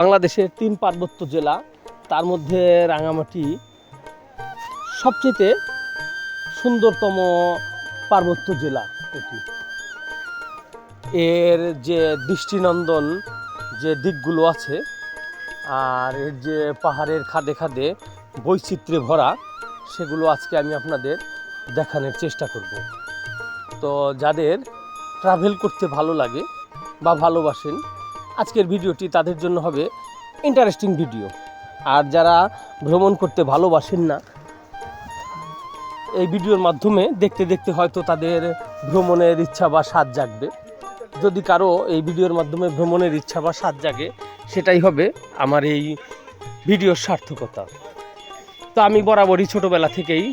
বাংলাদেশের তিন পার্বত্য জেলা, তার মধ্যে রাঙামাটি সবচেয়ে সুন্দরতম পার্বত্য জেলা এটি। এর যে দৃষ্টিনন্দন যে দিকগুলো আছে, আর এর যে পাহাড়ের খাদে খাদে বৈচিত্র্যে ভরা, সেগুলো আজকে আমি আপনাদের দেখানোর চেষ্টা করব। তো যাদের ট্রাভেল করতে ভালো লাগে বা ভালোবাসেন আজকের ভিডিওটি তাদের জন্য হবে ইন্টারেস্টিং ভিডিও আর যারা ভ্রমণ করতে ভালোবাসেন না, এই ভিডিওর মাধ্যমে দেখতে দেখতে হয়তো তাদের ভ্রমণের ইচ্ছা বা স্বাদ জাগবে। যদি কারও এই ভিডিওর মাধ্যমে ভ্রমণের ইচ্ছা বা স্বাদ জাগে, সেটাই হবে আমার এই ভিডিওর সার্থকতা। তো আমি বরাবরই ছোটোবেলা থেকেই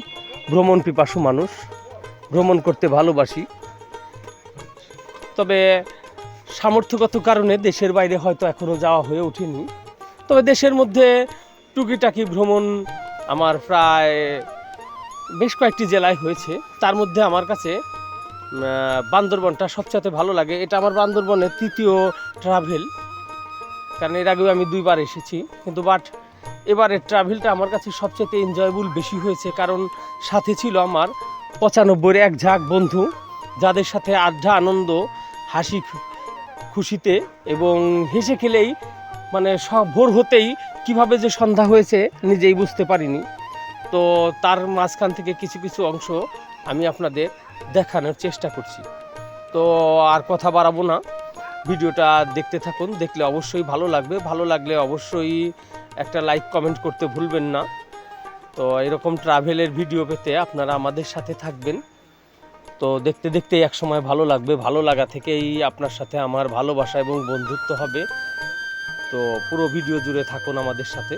ভ্রমণ পিপাসু মানুষ, ভ্রমণ করতে ভালোবাসি। তবে সামর্থ্যগত কারণে দেশের বাইরে হয়তো এখনও যাওয়া হয়ে ওঠেনি। তবে দেশের মধ্যে টুকিটাকি ভ্রমণ আমার প্রায় বেশ কয়েকটি জেলায় হয়েছে। তার মধ্যে আমার কাছে বান্দরবনটা সবচেয়ে ভালো লাগে। এটা আমার বান্দরবনের তৃতীয় ট্রাভেল কারণ এর আগেও আমি দুইবার এসেছি। কিন্তু বাট এবারের ট্রাভেলটা আমার কাছে সবচেয়ে এনজয়েবল বেশি হয়েছে, কারণ সাথে ছিল আমার পঁচানব্বইয়ের এক ঝাঁক বন্ধু, যাদের সাথে আড্ডা, আনন্দ, হাসি খুশিতে এবং হেসে খেলেই মানে সব ভোর হতেই কীভাবে যে সন্ধ্যা হয়েছে নিজেই বুঝতে পারিনি। তো তার মাঝখান থেকে কিছু কিছু অংশ আমি আপনাদের দেখানোর চেষ্টা করছি। তো আর কথা বাড়াবো না। ভিডিওটা দেখতে থাকুন, দেখলে অবশ্যই ভালো লাগবে। ভালো লাগলে অবশ্যই একটা লাইক, কমেন্ট করতে ভুলবেন না। তো এরকম ট্রাভেলের ভিডিও পেতে আপনারা আমাদের সাথে থাকবেন। তো দেখতে দেখতে এক সময় ভালো লাগবে। ভালো লাগা থেকেই আপনার সাথে আমার ভালোবাসা এবং বন্ধুত্ব হবে। তো পুরো ভিডিও জুড়ে থাকুন আমাদের সাথে।